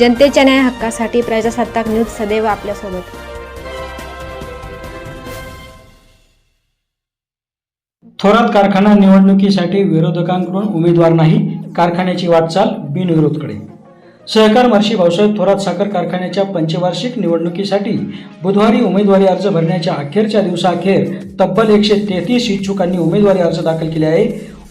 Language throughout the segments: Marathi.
जनतेच्या न्याय हक्कासाठी प्रजासत्ताक न्यूज सदैव आपल्यासोबत. थोरात कारखाना निवडणुकीसाठी विरोधकांकडून उमेदवार नाही कारखान्याची वाटचाल बिनविरोधकडे. सहकार महर्षी भाऊसाहेब थोरात साखर कारखान्याच्या पंचवार्षिक निवडणुकीसाठी बुधवारी उमेदवारी अर्ज भरण्याच्या अखेरच्या दिवसाअखेर तब्बल एकशे तेहतीस इच्छुकांनी उमेदवारी अर्ज दाखल केले आहे.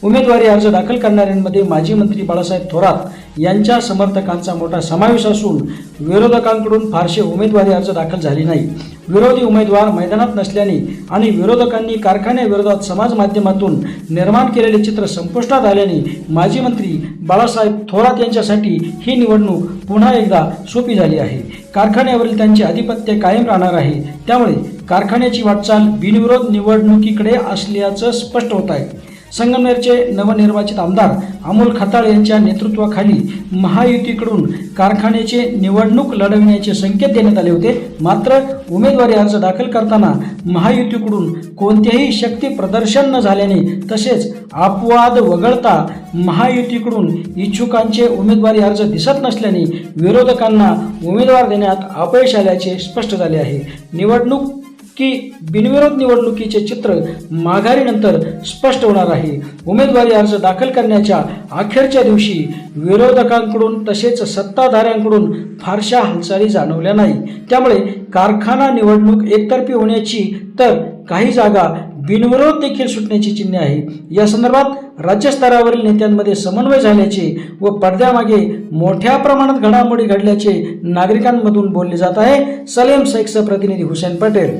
उमेदवारी अर्ज दाखल करणाऱ्यांमध्ये माजी मंत्री बाळासाहेब थोरात यांच्या समर्थकांचा मोठा समावेश असून विरोधकांकडून फारसे उमेदवारी अर्ज दाखल झाले नाही. विरोधी उमेदवार मैदानात नसल्याने आणि विरोधकांनी कारखान्याविरोधात समाज माध्यमातून निर्माण केलेले चित्र संपुष्टात आल्याने माजी मंत्री बाळासाहेब थोरात यांच्यासाठी ही निवडणूक पुन्हा एकदा सोपी झाली आहे. कारखान्यावरील त्यांचे आधिपत्य कायम राहणार आहे. त्यामुळे कारखान्याची वाटचाल बिनविरोध निवडणुकीकडे असल्याचं स्पष्ट होत आहे. संगमनेरचे नवनिर्वाचित आमदार अमोल खताळ यांच्या नेतृत्वाखाली महायुतीकडून कारखान्याचे निवडणूक लढविण्याचे संकेत देण्यात आले होते. मात्र उमेदवारी अर्ज दाखल करताना महायुतीकडून कोणतेही शक्ती प्रदर्शन न झाल्याने तसेच अपवाद वगळता महायुतीकडून इच्छुकांचे उमेदवारी अर्ज दिसत नसल्याने विरोधकांना उमेदवार देण्यात अपयश आल्याचे स्पष्ट झाले आहे. निवडणूक की बिनविरोध निवडणुकीचे चित्र माघारीनंतर स्पष्ट होणार आहे. उमेदवारी अर्ज दाखल करण्याच्या अखेरच्या दिवशी विरोधकांकडून तसेच सत्ताधाऱ्यांकडून फारशा हालचाली जाणवल्या नाही. त्यामुळे कारखाना निवडणूक एकतर्फी होण्याची तर काही जागा बिनविरोध देखील सुटण्याची चिन्हे आहे. या संदर्भात राज्यस्तरावरील नेत्यांमध्ये समन्वय झाल्याचे व पडद्यामागे मोठ्या प्रमाणात घडामोडी घडल्याचे नागरिकांमधून बोलले जात आहे. सलेम शेखचा प्रतिनिधी हुसेन पटेल.